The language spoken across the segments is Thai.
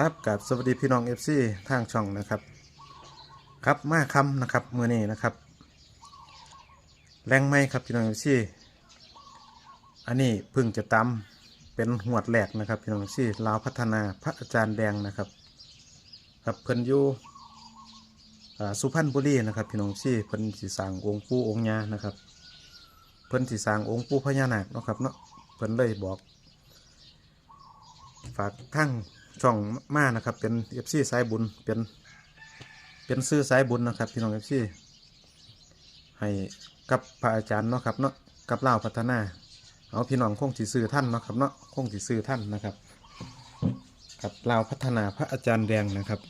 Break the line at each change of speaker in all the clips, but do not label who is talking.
ครับกับสวัสดีพี่น้องเอฟซีทางช่องนะครับ ครับมาคำนะครับเมื่อนี้นะครับ แรงไหมครับพี่น้องเอฟซีอันนี้พึ่งจะตำเป็นหวดแหลกนะครับพี่น้องเอฟซีลาวพัฒนาพระอาจารย์แดงนะครับ ครับเพิ่นอยู่อ่าสุพรรณบุรีนะครับพี่น้องเอฟซีเพิ่นสีสางองค์ปู่องค์ยานะครับ เพิ่นสีสางองค์ปู่พญานาคเนาะครับเนาะเพิ่นเลยบอก ฝากทั้ง ช่องมานะครับ เป็นเอฟซีสายบุญเป็นเป็นซื้อสายบุญนะครับพี่น้องเอฟซีให้กับพระอาจารย์เนาะครับเนาะกับเล่าพัฒนา เอาพี่น้องคงสีซื้อท่านเนาะครับเนาะคงสีซื้อท่านนะครับกับเล่าพัฒนาพระอาจารย์แดงนะครับ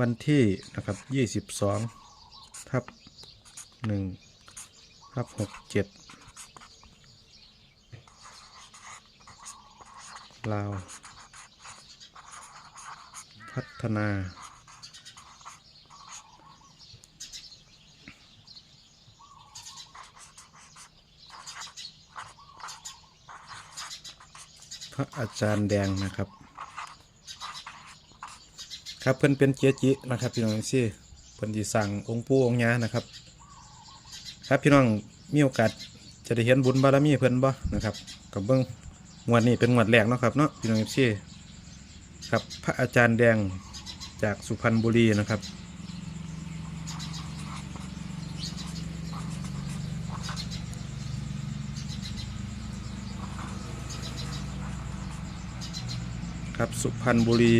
วันที่นะครับยี่สิบสองทับหนึ่ง รับหกเจ็ดลาว พัฒนา พระอาจารย์แดงนะครับ ครับเพิ่อนเป็นเจจินะครับพี่น้องซี่เพิ่นสิสั่งองค์ปู่องค์ยานะครับ ครับพี่น้องมีโอกาสจะได้เห็นบุญบารมีเพิ่นบ่นะครับกับเบิ้งงวดนี้เป็นงวดแรกเนาะครับเนาะพี่น้องเอฟซีครับพระอาจารย์แดงจากสุพรรณบุรีนะครับครับสุพรรณบุรี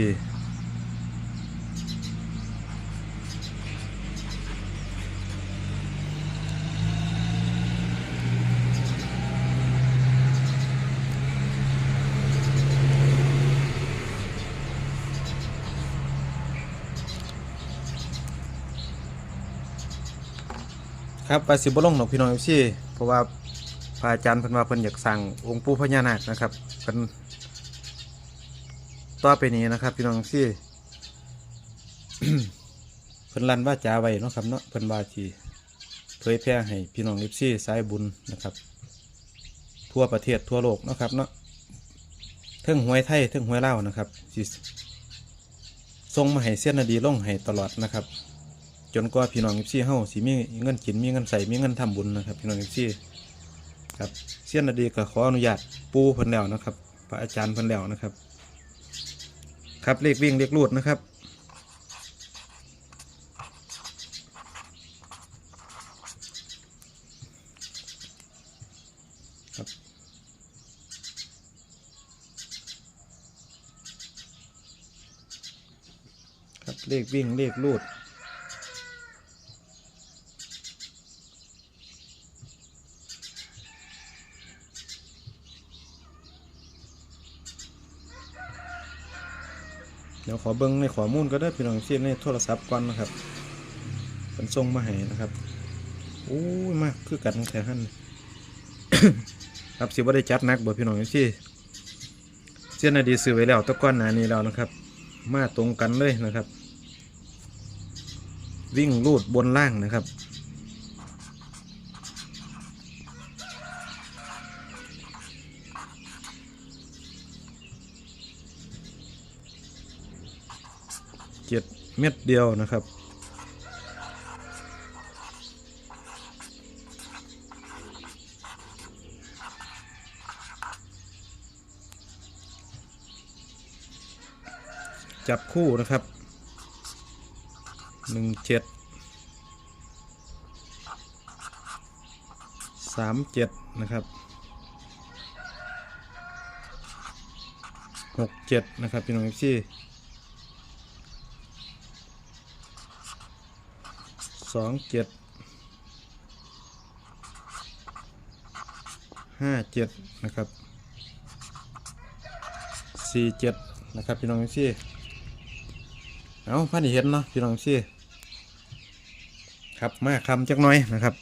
ครับไปสิบลงหนอกพี่น้องเอฟซีเพราะว่าพระอาจารย์เพิ่นว่าเพิ่นอยากสั่งองค์ปู่พญานาคนะครับเพิ่นต่อไปนี้นะครับ พี่น้องเอฟซีเพิ่นรันว่าจาไว้เนาะครับเนาะเพิ่นว่าที่เผยแพร่ให้พี่น้องเอฟซีสายบุญนะครับ ทั่วประเทศทั่วโลกนะครับเนาะเทิงหวยไทยเทิงหวยเล่านะครับสิส่งมาให้เส้นนาดีลงให้ตลอดนะครับ จนกว่าพี่น้องเอฟซีเฮาสิมีเงินกินมีเงินใส่มีเงินทำบุญนะครับ พี่น้องเอฟซีครับเสี้ยนนาดีก็ขออนุญาตปูเพิ่นแล้วนะครับ พระอาจารย์เพิ่นแล้วนะครับ ครับเลขวิ่งเลขรูดนะครับครับเลขวิ่งเลขรูด เดี๋ยวขอเบิ้งในข้อมูลก็ได้พี่น้องที่ในโทรศัพท์ก่อนนะครับเป็นส่งมาให้นะครับโอ้ยมากคือกันแค่หันครับสิว่าได้จัดนักบ่พี่น้องที่เสี้ยนอดีซื้อไว้แล้วตะก้อนหนานี้แล้วนะครับ มาตรงกันเลยนะครับ วิ่งลูดบนล่างนะครับ เจ็ดเม็ดเดียวนะครับ จับคู่นะครับหนึ่งเจ็ดสามเจ็ดนะครับหกเจ็ดนะครับพี่น้องเอฟซี สองเจ็ดห้าเจ็ดนะครับสี่เจ็ดนะครับพี่น้องซี่เอาพันธุ์เห็นเนาะพี่น้องซี่ครับมาคำจักน้อยนะครับ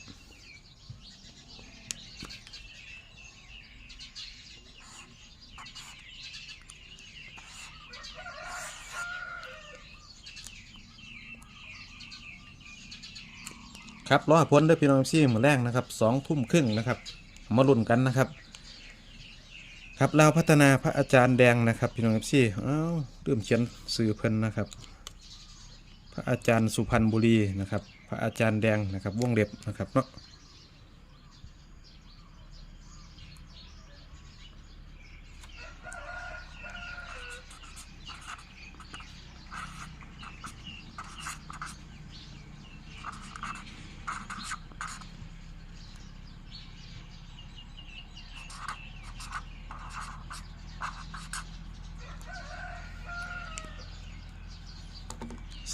ครับรอพ้นด้วยพี่น้องซี่มือแรกนะครับสองทุ่มครึ่งนะครับมาลุ้นกันนะครับ ครับเราพัฒนาพระอาจารย์แดงนะครับพี่น้องซีอ้าวลืมเขียนสื่อเพิ่นนะครับ พระอาจารย์สุพรรณบุรีนะครับ พระอาจารย์แดงนะครับวงเล็บนะครับเนาะ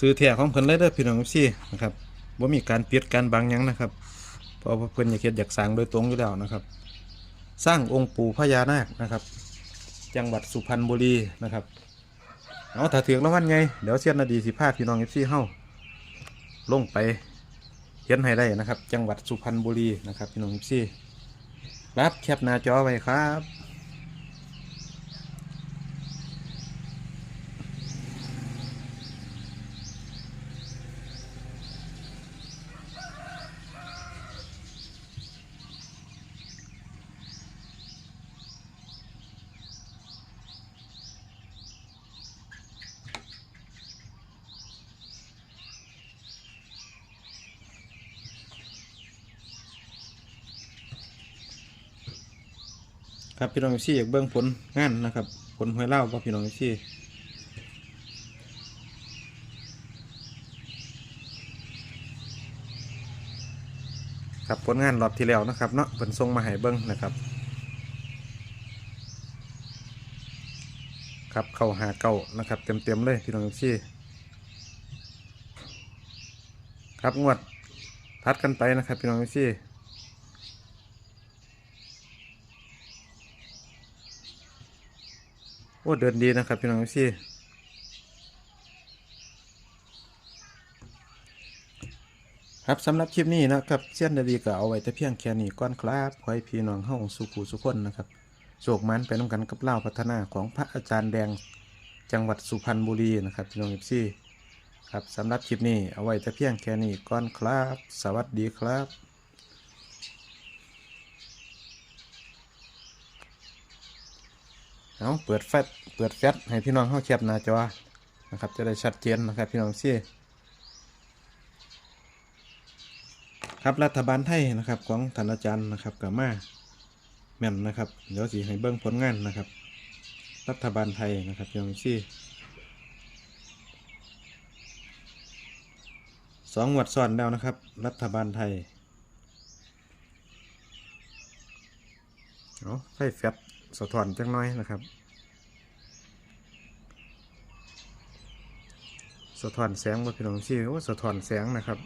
ซื้อแท้ของเพิ่นเลยเด้อพี่น้องซี่นะครับว่ามีการเปียนการบางยังนะครับเพราะเพิ่นอยากเฮ็ดอยากสร้างโดยตรงอยู่แล้วนะครับ สร้างองค์ปู่พญานาคนะครับ จังหวัดสุพรรณบุรีนะครับเอาถ้าถึงรางวัลไงเดี๋ยวเสียนนาดีสิพาพี่น้องซี่เฮาลงไปเห็นให้ได้นะครับ จังหวัดสุพรรณบุรีนะครับพี่น้องซี่รับแคปหน้าจอไว้ครับ ครับพี่น้องซี่อยากเบิ่งผลงานนะครับ ผลหวยเล่าบ่พี่น้องซี่ครับผลงานรอบที่แล้วนะครับเนาะเพิ่นส่งมาให้เบิ่งนะครับ ครับเข้าหาเก้านะครับ เต็มๆเลยพี่น้องซี่ครับงวดทัดกันไปนะครับพี่น้องซี่ โอ้เดินดีนะครับพี่น้องพี่ครับสำหรับคลิปนี้นะครับเส้นดีก็เอาไว้แต่เพียงแค่นี้ก่อนครับขอให้พี่น้องเฮาสุขุสุขคนนะครับโชคมันไปน้ำกันกับเล่าพัฒนาของพระอาจารย์แดงจังหวัดสุพรรณบุรีนะครับพี่น้องพี่ครับสำหรับคลิปนี้เอาไว้แต่เพียงแค่นี้ก่อนครับ สวัสดีครับ เอาเปิดแฟลชเปิดแฟลชให้พี่น้องเข้าแคปหน้าจอนะครับ จะได้ชัดเจนนะครับพี่น้องซี่ครับรัฐบาลไทยนะครับของท่านอาจารย์นะครับกับมาแม่นนะครับ เดี๋ยวสิให้เบิ้งผลงานนะครับ รัฐบาลไทยนะครับพี่น้องซี่สองงวดซ้อนแล้วนะครับ รัฐบาลไทยเอาไฟแฟลช สะท้อนจังน้อยนะครับ สะท้อนแสงว่าพี่น้องซี่ว่าสะท้อนแสงนะครับ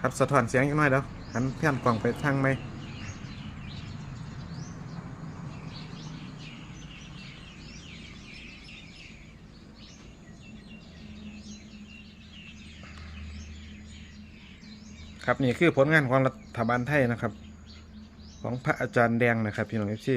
ครับสะท้อนเสียงจังน้อยเดี๋ยวหันเพี้ยนกล่องไปทางไหมครับนี่คือผลงานของรัฐบาลไทยนะครับ ของพระอาจารย์แดงนะครับพี่น้องเอฟซี